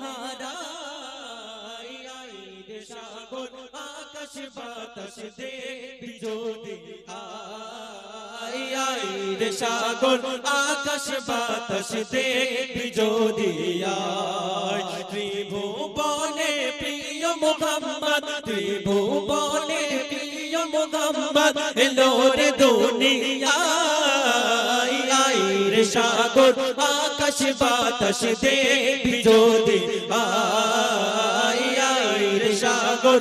হারাই আই রে সাগর, আকাশ বাতাস দেখবি যদি আই আই রে সাগর, আকাশ বাতাস দেখবি যদি ত্রিভুবনে প্রিয় মোহাম্মদ, ত্রিভুবনে প্রিয় মোহাম্মদ, এলো রে দুনিয়ায়। আই রে সাগর বাতাস দেখবি যদি আই আই রে সাগর,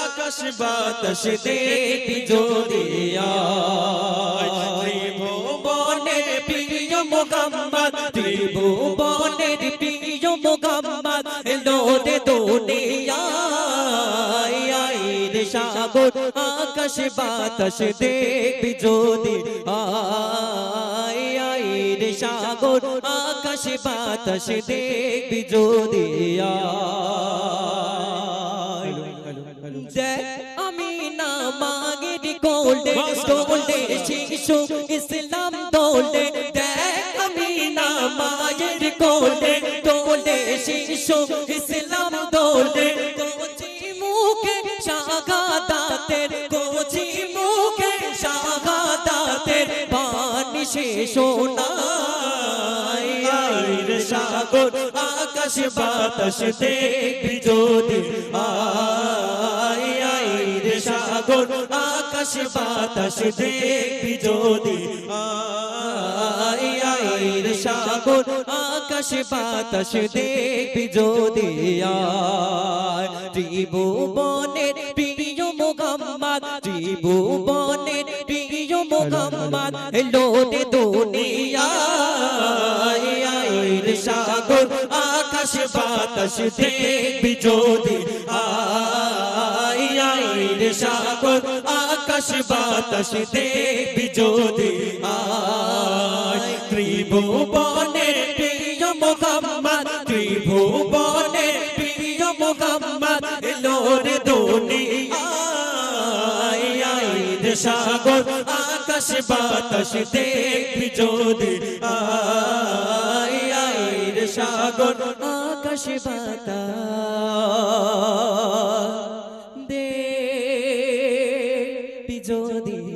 আকাশ বাতাস দেখবি যদি আয় ত্রিভুবনের প্রিয় মোহাম্মদ ত্রিভুবনের প্রিয় মোহাম্মদ এলো রে দুনিয়ায় আই রে সাগর, আকাশ বাতাস দেখবি যদি রে সাগর, আকাশ বাতাস দেখবি যদি আমি না মাগের কোলে কোলে শিশু, ইসলাম দোলে দেখ আমি না মাগের কোলে কোলে শিশু, ইসলাম দোলে কোচি মুখে শাহাদাতের কোচি মুখে শাহাদাতের বাণী শেষ নাই রে সাগর, আকাশ বাতাস দেখবি যদি। আই আই রে সাগর, আকাশ বাতাস দেখবি যদি। আই আই রে সাগর, আকাশ বাতাস দেখবি যদি। আয়, ত্রিভুবনের প্রিয় মোহাম্মদ, ত্রিভুবনের প্রিয় মোহাম্মদ, এলো আয় রে সাগর আকাশ, বাতাস দেখবি যদি। রে সাগর, আকাশ, বাতাস দেখবি যদি। আয় ত্রিভুবনের প্রিয় মোহাম্মদ, ত্রিভুবনের প্রিয় মোহাম্মদ, এলো রে দুনিয়ায় আয় রে সাগর, আকাশ, বাতাস দেখবি যদি। আয় সাগর আকাশ বাতা দে যদি